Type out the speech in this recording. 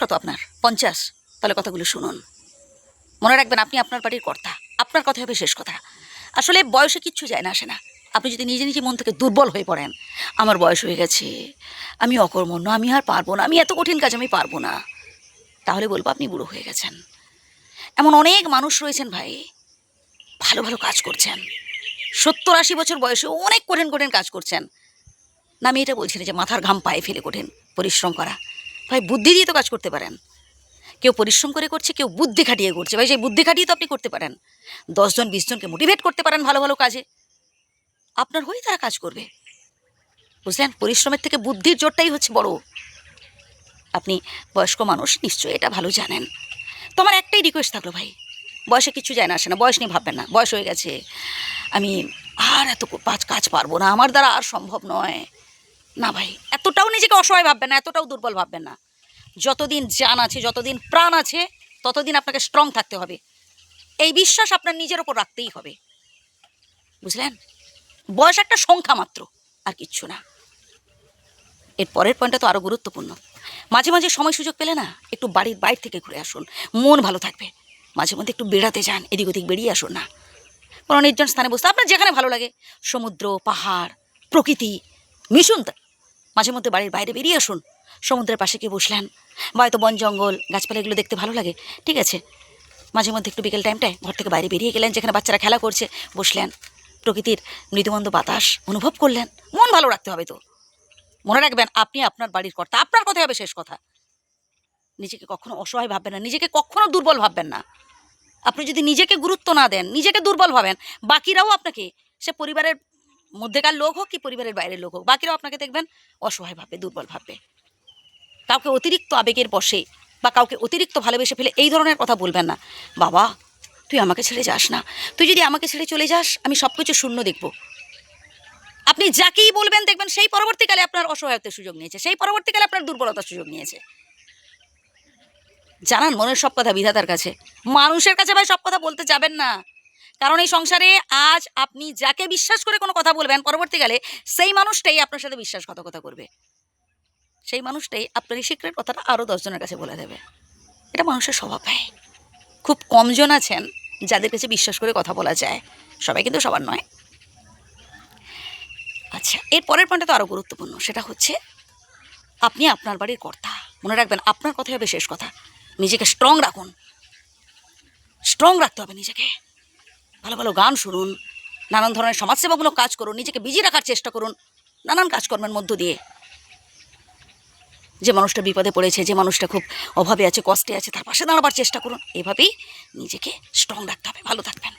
কত আপনার। পঞ্চাশ। তাহলে কথাগুলো শুনুন। মনে রাখবেন, আপনি আপনার বাড়ির কর্তা। আপনার কথা হবে শেষ কথা। আসলে বয়সে কিচ্ছু যায় না, আসে না। আপনি যদি নিজে নিজে মন থেকে দুর্বল হয়ে পড়েন, আমার বয়স হয়ে গেছে। আমি অকর্মণ্য, আমি আর পারব না। আমি এত কঠিন কাজ আমি পারব না। তাহলে বলব, আপনি বুড়ো হয়ে গেছেন। এমন অনেক মানুষ রয়েছেন ভাই। ভালো ভালো কাজ করছেন। সত্তর, আশি বছর বয়সে অনেক কঠিন কঠিন কাজ করছেন। না, আমি এটা বলছি না যে মাথার ঘাম পায়ে ফেলে কঠিন। পরিশ্রম করা। ভাই, বুদ্ধি দিয়ে তো কাজ করতে পারেন। কেউ পরিশ্রম করে করছে, কেউ বুদ্ধি খাটিয়ে করছে। ভাই, সেই বুদ্ধি খাটিয়ে তো আপনি করতে পারেন। দশজন বিশজনকে মোটিভেট করতে পারেন ভালো ভালো কাজে। আপনার হয়েই তারা কাজ করবে। বুঝলেন? পরিশ্রমের থেকে বুদ্ধির জোরটাই হচ্ছে বড়। আপনি বয়স্ক মানুষ, নিশ্চয়ই এটা ভালো জানেন। তো আমার একটাই রিকোয়েস্ট থাকল ভাই, বয়সে কিছু যায় না, আসে না, বয়স নিয়ে ভাববেন না, বয়স হয়ে গেছে। আমি আর এত কাজ পারব না, আমার দ্বারা আর সম্ভব নয়। না ভাই, এতটাও নিজেকে অসহায় ভাববেন না, এতটাও দুর্বল ভাববেন না। যতদিন জান আছে, যতদিন প্রাণ আছে, ততদিন আপনাকে স্ট্রং থাকতে হবে। এই বিশ্বাস আপনার নিজের ওপর রাখতেই হবে। বুঝলেন? বয়স একটা সংখ্যা মাত্র, আর কিচ্ছু না। এর পরের পয়েন্টটা তো আরও গুরুত্বপূর্ণ। মাঝে মাঝে সময় সুযোগ পেলে না, একটু বাড়ির বাইরে থেকে ঘুরে আসুন। মন ভালো থাকবে। মাঝে মধ্যে একটু বেড়াতে যান, এদিক ওদিক বেরিয়ে আসুন না। কোনো নির্জন স্থানে বসতে আপনার যেখানে ভালো লাগে। সমুদ্র, পাহাড়, প্রকৃতি, মিশুন মাঝে মধ্যে বাড়ির বাইরে বেরিয়ে আসুন। সমুদ্রের পাশে গিয়ে বসলেন। বা হয়তো বন, জঙ্গল গাছপালা এগুলো দেখতে ভালো লাগে। ঠিক আছে। মাঝে মধ্যে একটু বিকেল টাইমটায় ঘর থেকে বাইরে বেরিয়ে গেলেন, যেখানে বাচ্চারা খেলা করছে। বসলেন। প্রকৃতির মৃদুমন্দ বাতাস অনুভব করলেন। মন ভালো রাখতে হবে তো। মনে রাখবেন, আপনি আপনার বাড়ির কর্তা। আপনার কথাই হবে শেষ কথা। নিজেকে কখনো অসহায় ভাববেন না। নিজেকে কখনো দুর্বল ভাববেন না। আপনি যদি নিজেকে গুরুত্ব না দেন, নিজেকে দুর্বল ভাবেন, বাকিরাও আপনাকে, সে পরিবারের মধ্যেকার লোক হোক কি পরিবারের বাইরের লোক হোক, বাকিরাও আপনাকে দেখবেন অসহায় ভাববে দুর্বল ভাববে কাউকে অতিরিক্ত আবেগের বসে বা কাউকে অতিরিক্ত ভালোবেসে ফেলে এই ধরনের কথা বলবেন না। বাবা, তুই আমাকে ছেড়ে যাস না। তুই যদি আমাকে ছেড়ে চলে যাস, আমি সব কিছু শূন্য দেখব। আপনি যাকেই বলবেন দেখবেন সেই পরবর্তীকালে আপনার অসহায়তার সুযোগ নিয়েছে, সেই পরবর্তীকালে আপনার দুর্বলতার সুযোগ নিয়েছে। জানান মনের সব কথা বিধাতার কাছে। মানুষের কাছে ভাই সব কথা বলতে যাবেন না। কারণ এই সংসারে আজ আপনি যাকে বিশ্বাস করে কোনো কথা বলবেন, পরবর্তীকালে সেই মানুষটাই আপনার সাথে বিশ্বাসঘাতকতা করবে। সেই মানুষটাই আপনার এই সিক্রেট কথাটা আরও দশজনের কাছে বলে দেবে। এটা মানুষের স্বভাব ভাই। খুব কমজন আছেন যাদের কাছে বিশ্বাস করে কথা বলা যায়। সবাই কিন্তু সবার নয়। আচ্ছা এর পরের পয়েন্টটা তো আরও গুরুত্বপূর্ণ। সেটা হচ্ছে, আপনি আপনার বাড়ির কর্তা। মনে রাখবেন, আপনার কথাই হবে শেষ কথা। নিজেকে স্ট্রং রাখুন। স্ট্রং রাখতে হবে নিজেকে। ভালো ভালো গান শুনুন, নানান ধরনের সমাজসেবামূলক কাজ করুন, নিজেকে বিজি রাখার চেষ্টা করুন, নানান কাজকর্মের মধ্য দিয়ে। যে মানুষটা বিপদে পড়েছে, যে মানুষটা খুব অভাবে আছে, কষ্টে আছে, তার পাশে দাঁড়াবার চেষ্টা করুন। এভাবেই নিজেকে স্ট্রং রাখতে হবে, ভালো থাকবেন।